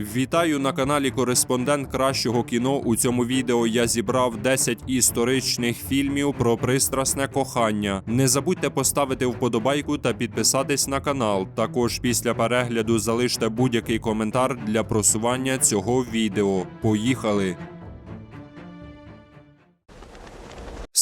Вітаю на каналі Кореспондент кращого кіно. У цьому відео я зібрав 10 історичних фільмів про пристрасне кохання. Не забудьте поставити вподобайку та підписатись на канал. Також після перегляду залиште будь-який коментар для просування цього відео. Поїхали!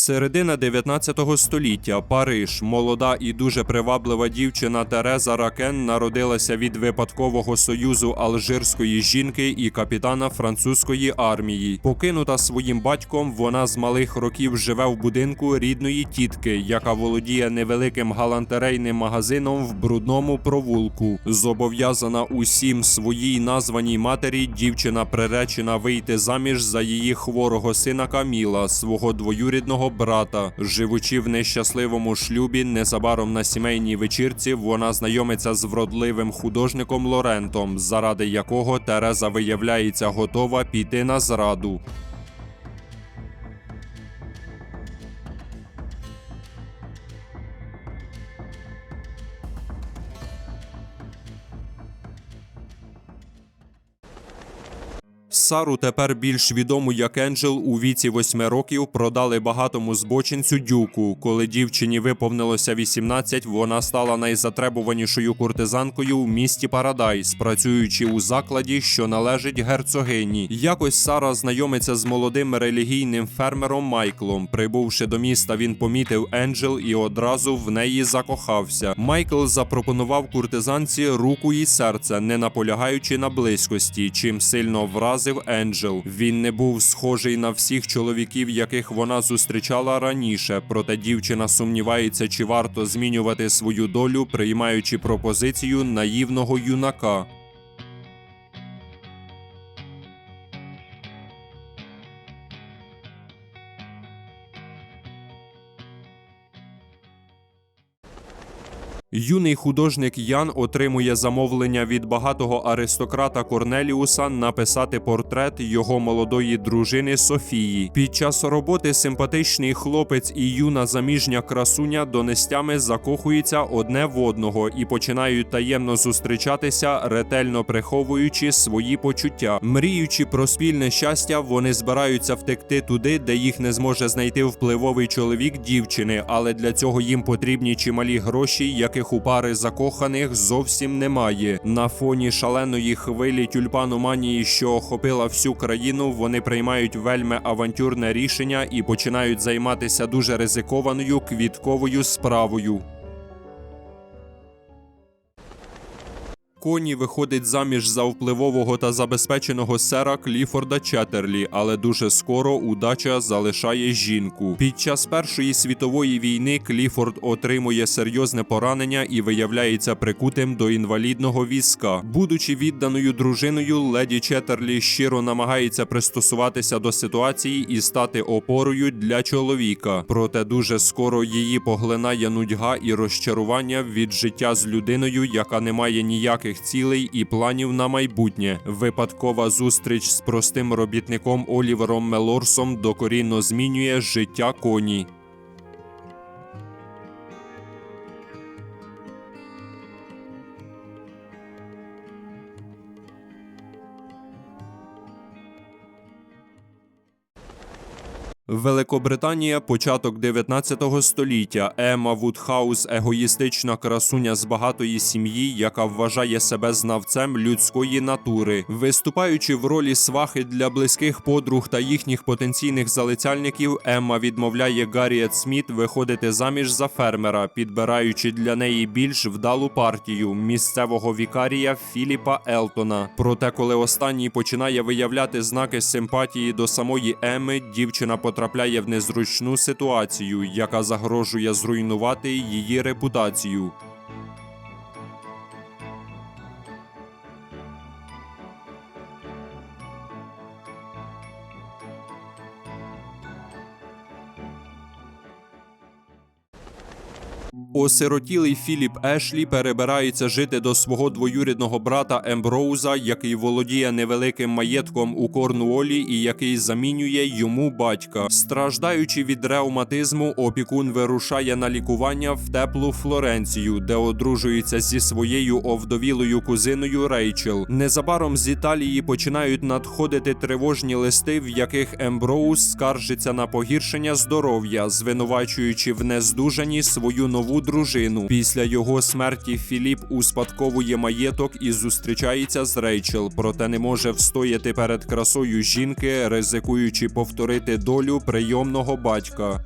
Середина 19 століття. Париж. Молода і дуже приваблива дівчина Тереза Ракен народилася від випадкового союзу алжирської жінки і капітана французької армії. Покинута своїм батьком, вона з малих років живе в будинку рідної тітки, яка володіє невеликим галантерейним магазином в брудному провулку. Зобов'язана усім своїй названій матері, дівчина приречена вийти заміж за її хворого сина Каміла, свого двоюрідного брата. Живучи в нещасливому шлюбі, незабаром на сімейній вечірці вона знайомиться з вродливим художником Лорентом, заради якого Тереза виявляється готова піти на зраду. Сару, тепер більш відому як Енджел, у віці восьми років продали багатому збочинцю дюку. Коли дівчині виповнилося 18, вона стала найзатребуванішою куртизанкою в місті Парадайс, працюючи у закладі, що належить герцогині. Якось Сара знайомиться з молодим релігійним фермером Майклом. Прибувши до міста, він помітив Енджел і одразу в неї закохався. Майкл запропонував куртизанці руку і серце, не наполягаючи на близькості, чим сильно вразив Енджел. Він не був схожий на всіх чоловіків, яких вона зустрічала раніше. Проте дівчина сумнівається, чи варто змінювати свою долю, приймаючи пропозицію наївного юнака. Юний художник Ян отримує замовлення від багатого аристократа Корнеліуса написати портрет його молодої дружини Софії. Під час роботи симпатичний хлопець і юна заміжня красуня донестями закохуються одне в одного і починають таємно зустрічатися, ретельно приховуючи свої почуття. Мріючи про спільне щастя, вони збираються втекти туди, де їх не зможе знайти впливовий чоловік дівчини, але для цього їм потрібні чималі гроші, яких у пари закоханих зовсім немає. На фоні шаленої хвилі тюльпаноманії, що охопила всю країну, вони приймають вельми авантюрне рішення і починають займатися дуже ризикованою квітковою справою. Коні виходить заміж за впливового та забезпеченого сера Кліфорда Четтерлі, але дуже скоро удача залишає жінку. Під час Першої світової війни Кліфорд отримує серйозне поранення і виявляється прикутим до інвалідного візка. Будучи відданою дружиною, леді Четтерлі щиро намагається пристосуватися до ситуації і стати опорою для чоловіка. Проте дуже скоро її поглинає нудьга і розчарування від життя з людиною, яка не має ніяких цілей і планів на майбутнє. Випадкова зустріч з простим робітником Олівером Мелорсом докорінно змінює життя коні. Великобританія, початок 19 століття. Ема Вудхаус, егоїстична красуня з багатої сім'ї, яка вважає себе знавцем людської натури. Виступаючи в ролі свахи для близьких подруг та їхніх потенційних залицяльників, Емма відмовляє Гарріет Сміт виходити заміж за фермера, підбираючи для неї більш вдалу партію місцевого вікарія Філіпа Елтона. Проте, коли останній починає виявляти знаки симпатії до самої Еми, дівчина потрапляє в незручну ситуацію, яка загрожує зруйнувати її репутацію. Осиротілий Філіп Ешлі перебирається жити до свого двоюрідного брата Емброуза, який володіє невеликим маєтком у Корнуолі і який замінює йому батька. Страждаючи від ревматизму, опікун вирушає на лікування в теплу Флоренцію, де одружується зі своєю овдовілою кузиною Рейчел. Незабаром з Італії починають надходити тривожні листи, в яких Емброуз скаржиться на погіршення здоров'я, звинувачуючи в нездужанні свою нову дружину. Після його смерті Філіп успадковує маєток і зустрічається з Рейчел, проте не може встояти перед красою жінки, ризикуючи повторити долю прийомного батька.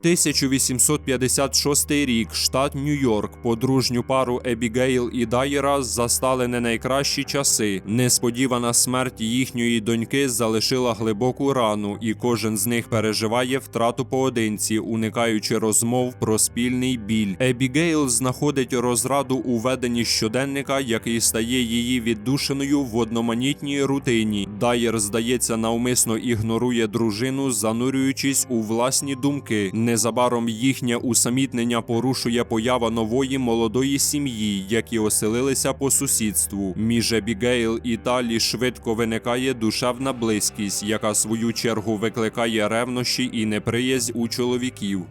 1856 рік, штат Нью-Йорк. Подружню пару Ебігейл і Дайера застали не найкращі часи. Несподівана смерть їхньої доньки залишила глибоку рану, і кожен з них переживає втрату поодинці, уникаючи розмов про спільний біль. Ебігейл знаходить розраду у веденні щоденника, який стає її віддушиною в одноманітній рутині. Дайер, здається, навмисно ігнорує дружину, занурюючись у власні думки. Незабаром їхнє усамітнення порушує поява нової молодої сім'ї, які оселилися по сусідству. Між Ебігейл і Талі швидко виникає душевна близькість, яка свою чергу викликає ревнощі і неприязнь у чоловіків.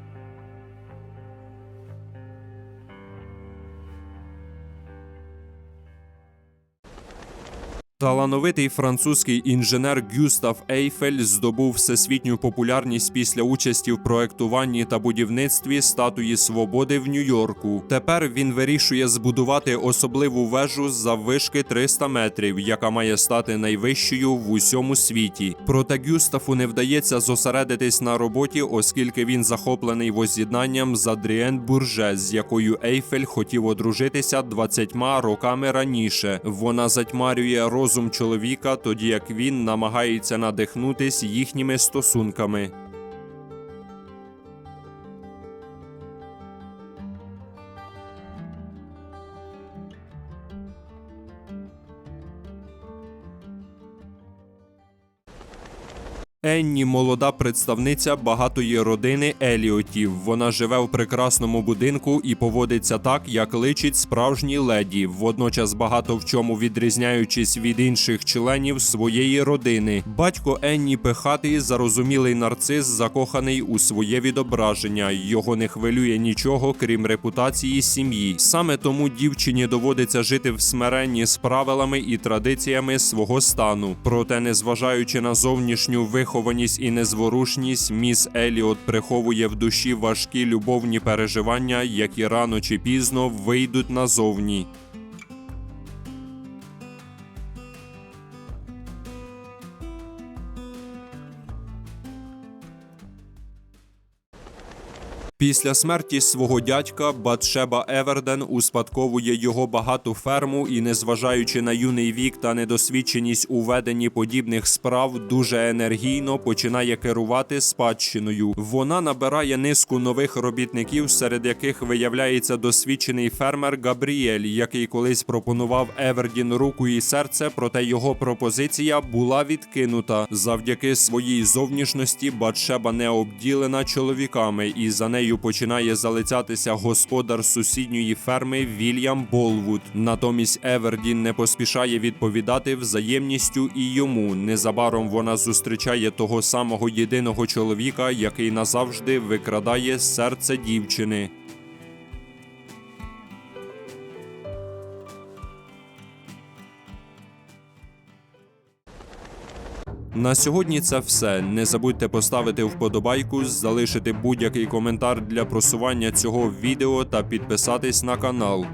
Талановитий французький інженер Гюстав Ейфель здобув всесвітню популярність після участі в проектуванні та будівництві статуї свободи в Нью-Йорку. Тепер він вирішує збудувати особливу вежу з заввишки 300 метрів, яка має стати найвищою в усьому світі. Проте Гюстафу не вдається зосередитись на роботі, оскільки він захоплений воз'єднанням з Адріен Бурже, з якою Ейфель хотів одружитися 20 роками раніше. Вона затьмарює розум чоловіка, тоді як він намагається надихнутись їхніми стосунками. Енні молода представниця багатої родини Еліотів. Вона живе в прекрасному будинку і поводиться так, як личить справжній леді, водночас багато в чому відрізняючись від інших членів своєї родини. Батько Енні пихатий, зарозумілий нарцис, закоханий у своє відображення. Його не хвилює нічого, крім репутації сім'ї. Саме тому дівчині доводиться жити в смиренні з правилами і традиціями свого стану. Проте, незважаючи на зовнішню вихованість і незворушність, міс Еліот приховує в душі важкі любовні переживання, які рано чи пізно вийдуть назовні. Після смерті свого дядька Батшеба Еверден успадковує його багату ферму і, незважаючи на юний вік та недосвідченість у веденні подібних справ, дуже енергійно починає керувати спадщиною. Вона набирає низку нових робітників, серед яких виявляється досвідчений фермер Габріель, який колись пропонував Евердін руку і серце, проте його пропозиція була відкинута. Завдяки своїй зовнішності Батшеба не обділена чоловіками, і за нею починає залицятися господар сусідньої ферми Вільям Болвуд. Натомість Евердін не поспішає відповідати взаємністю і йому. Незабаром вона зустрічає того самого єдиного чоловіка, який назавжди викрадає серце дівчини. На сьогодні це все. Не забудьте поставити вподобайку, залишити будь-який коментар для просування цього відео та підписатись на канал.